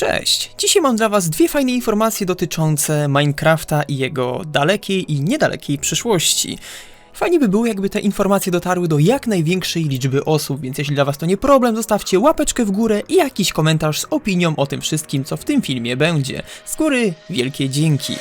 Cześć! Dzisiaj mam dla Was dwie fajne informacje dotyczące Minecrafta i jego dalekiej i niedalekiej przyszłości. Fajnie by było, jakby te informacje dotarły do jak największej liczby osób, więc jeśli dla Was to nie problem, zostawcie łapeczkę w górę i jakiś komentarz z opinią o tym wszystkim, co w tym filmie będzie. Z góry wielkie dzięki!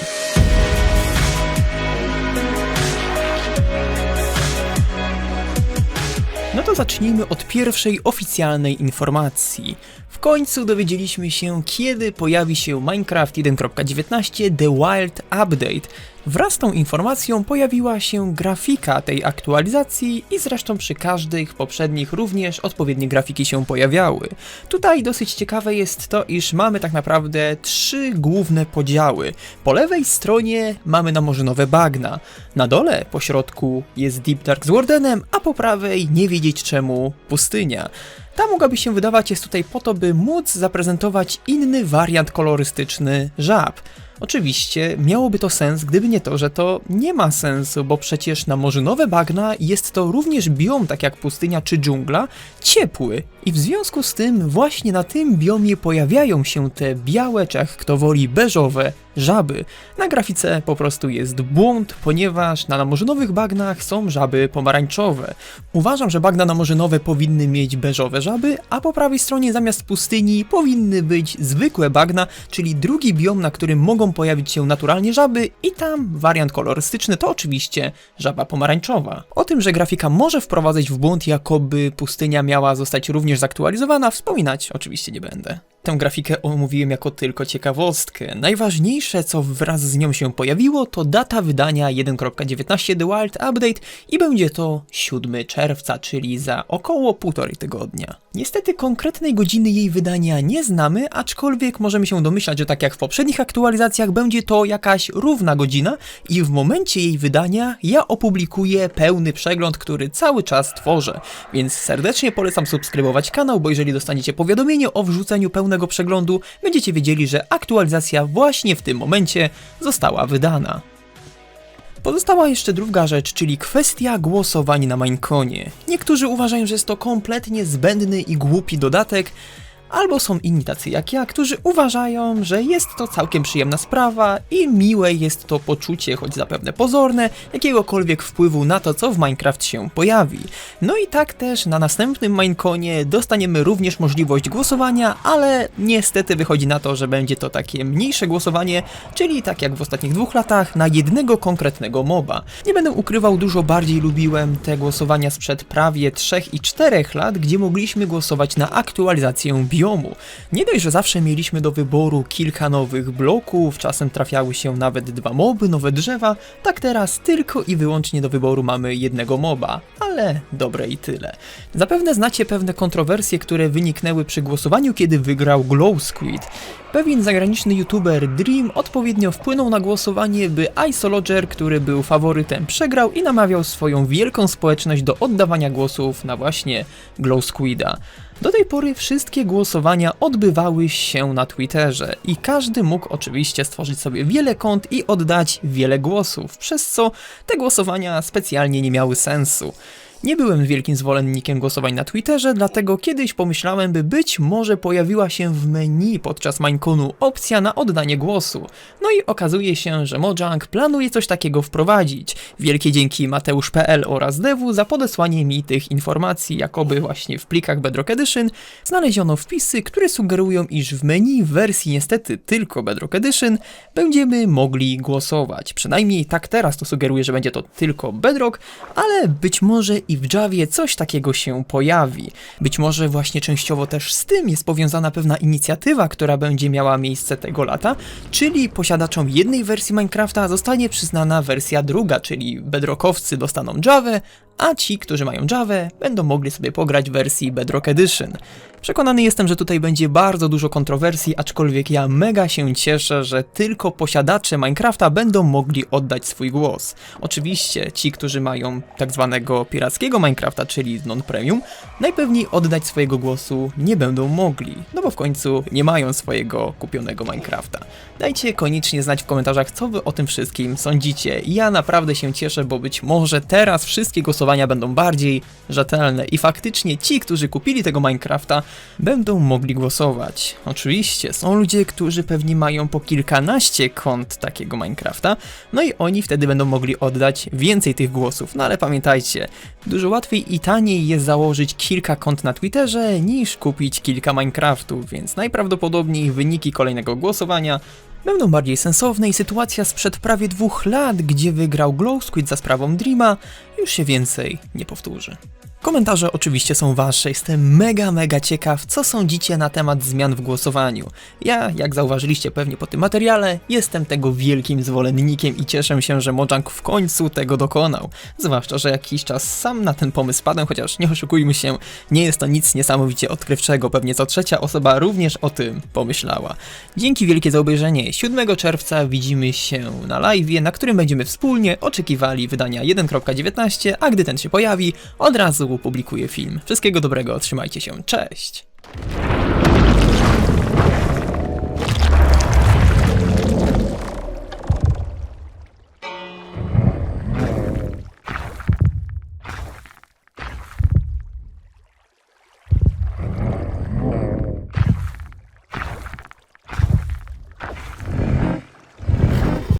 No to zacznijmy od pierwszej oficjalnej informacji. W końcu dowiedzieliśmy się, kiedy pojawi się Minecraft 1.19 The Wild Update. Wraz z tą informacją pojawiła się grafika tej aktualizacji i zresztą przy każdych poprzednich również odpowiednie grafiki się pojawiały. Tutaj dosyć ciekawe jest to, iż mamy tak naprawdę trzy główne podziały. Po lewej stronie mamy namorzynowe bagna, na dole po środku jest Deep Dark z Wardenem, a po prawej nie wiedzieć czemu pustynia. Ta mogłaby się wydawać jest tutaj po to, by móc zaprezentować inny wariant kolorystyczny żab. Oczywiście miałoby to sens, gdyby nie to, że to nie ma sensu, bo przecież na morzynowe bagna jest to również biom, tak jak pustynia czy dżungla, ciepły. I w związku z tym właśnie na tym biomie pojawiają się te białe, czy jak kto woli, beżowe żaby. Na grafice po prostu jest błąd, ponieważ na namorzynowych bagnach są żaby pomarańczowe. Uważam, że bagna namorzynowe powinny mieć beżowe żaby, a po prawej stronie zamiast pustyni powinny być zwykłe bagna, czyli drugi biom, na którym mogą pojawić się naturalnie żaby i tam wariant kolorystyczny to oczywiście żaba pomarańczowa. O tym, że grafika może wprowadzać w błąd, jakoby pustynia miała zostać również zaktualizowana, wspominać oczywiście nie będę. Tę grafikę omówiłem jako tylko ciekawostkę. Najważniejsze, co wraz z nią się pojawiło, to data wydania 1.19 The Wild Update i będzie to 7 czerwca, czyli za około półtorej tygodnia. Niestety konkretnej godziny jej wydania nie znamy, aczkolwiek możemy się domyślać, że tak jak w poprzednich aktualizacjach będzie to jakaś równa godzina i w momencie jej wydania ja opublikuję pełny przegląd, który cały czas tworzę. Więc serdecznie polecam subskrybować kanał, bo jeżeli dostaniecie powiadomienie o wrzuceniu pełnego przeglądu, będziecie wiedzieli, że aktualizacja właśnie w tym momencie została wydana. Pozostała jeszcze druga rzecz, czyli kwestia głosowań na Mineconie. Niektórzy uważają, że jest to kompletnie zbędny i głupi dodatek, albo są inni tacy jak ja, którzy uważają, że jest to całkiem przyjemna sprawa i miłe jest to poczucie, choć zapewne pozorne, jakiegokolwiek wpływu na to, co w Minecraft się pojawi. No i tak też na następnym Mineconie dostaniemy również możliwość głosowania, ale niestety wychodzi na to, że będzie to takie mniejsze głosowanie, czyli tak jak w ostatnich dwóch latach, na jednego konkretnego moba. Nie będę ukrywał, dużo bardziej lubiłem te głosowania sprzed prawie 3 i 4 lat, gdzie mogliśmy głosować na aktualizację Nie dość, że zawsze mieliśmy do wyboru kilka nowych bloków, czasem trafiały się nawet dwa moby, nowe drzewa, tak teraz tylko i wyłącznie do wyboru mamy jednego moba, ale dobre i tyle. Zapewne znacie pewne kontrowersje, które wyniknęły przy głosowaniu, kiedy wygrał Glow Squid. Pewien zagraniczny youtuber Dream odpowiednio wpłynął na głosowanie, by Isologer, który był faworytem, przegrał i namawiał swoją wielką społeczność do oddawania głosów na właśnie Glow Squida. Do tej pory wszystkie głosowania odbywały się na Twitterze i każdy mógł oczywiście stworzyć sobie wiele kont i oddać wiele głosów, przez co te głosowania specjalnie nie miały sensu. Nie byłem wielkim zwolennikiem głosowań na Twitterze, dlatego kiedyś pomyślałem, by być może pojawiła się w menu podczas Mineconu opcja na oddanie głosu. No i okazuje się, że Mojang planuje coś takiego wprowadzić. Wielkie dzięki Mateusz.pl oraz Devu za podesłanie mi tych informacji, jakoby właśnie w plikach Bedrock Edition znaleziono wpisy, które sugerują, iż w menu w wersji niestety tylko Bedrock Edition będziemy mogli głosować. Przynajmniej tak teraz to sugeruje, że będzie to tylko Bedrock, ale być może i w Javie coś takiego się pojawi. Być może właśnie częściowo też z tym jest powiązana pewna inicjatywa, która będzie miała miejsce tego lata, czyli posiadaczom jednej wersji Minecrafta zostanie przyznana wersja druga, czyli bedrockowcy dostaną Javę, a ci, którzy mają Javę, będą mogli sobie pograć w wersji Bedrock Edition. Przekonany jestem, że tutaj będzie bardzo dużo kontrowersji, aczkolwiek ja mega się cieszę, że tylko posiadacze Minecrafta będą mogli oddać swój głos. Oczywiście ci, którzy mają tak zwanego pirackiego Minecrafta, czyli non-premium, najpewniej oddać swojego głosu nie będą mogli, no bo w końcu nie mają swojego kupionego Minecrafta. Dajcie koniecznie znać w komentarzach, co wy o tym wszystkim sądzicie. Ja naprawdę się cieszę, bo być może teraz wszystkie głosowania będą bardziej rzetelne i faktycznie ci, którzy kupili tego Minecrafta, będą mogli głosować. Oczywiście, są ludzie, którzy pewnie mają po kilkanaście kont takiego Minecrafta, no i oni wtedy będą mogli oddać więcej tych głosów. No ale pamiętajcie, dużo łatwiej i taniej jest założyć kilka kont na Twitterze niż kupić kilka Minecraftów, więc najprawdopodobniej wyniki kolejnego głosowania będą bardziej sensowne i sytuacja sprzed prawie dwóch lat, gdzie wygrał Glow Squid za sprawą Dreama, już się więcej nie powtórzy. Komentarze oczywiście są wasze, jestem mega, mega ciekaw, co sądzicie na temat zmian w głosowaniu. Ja, jak zauważyliście pewnie po tym materiale, jestem tego wielkim zwolennikiem i cieszę się, że Mojang w końcu tego dokonał. Zwłaszcza, że jakiś czas sam na ten pomysł padłem, chociaż nie oszukujmy się, nie jest to nic niesamowicie odkrywczego, pewnie co trzecia osoba również o tym pomyślała. Dzięki wielkie za obejrzenie. 7 czerwca widzimy się na live, na którym będziemy wspólnie oczekiwali wydania 1.19, a gdy ten się pojawi, od razu publikuję film. Wszystkiego dobrego, trzymajcie się, cześć!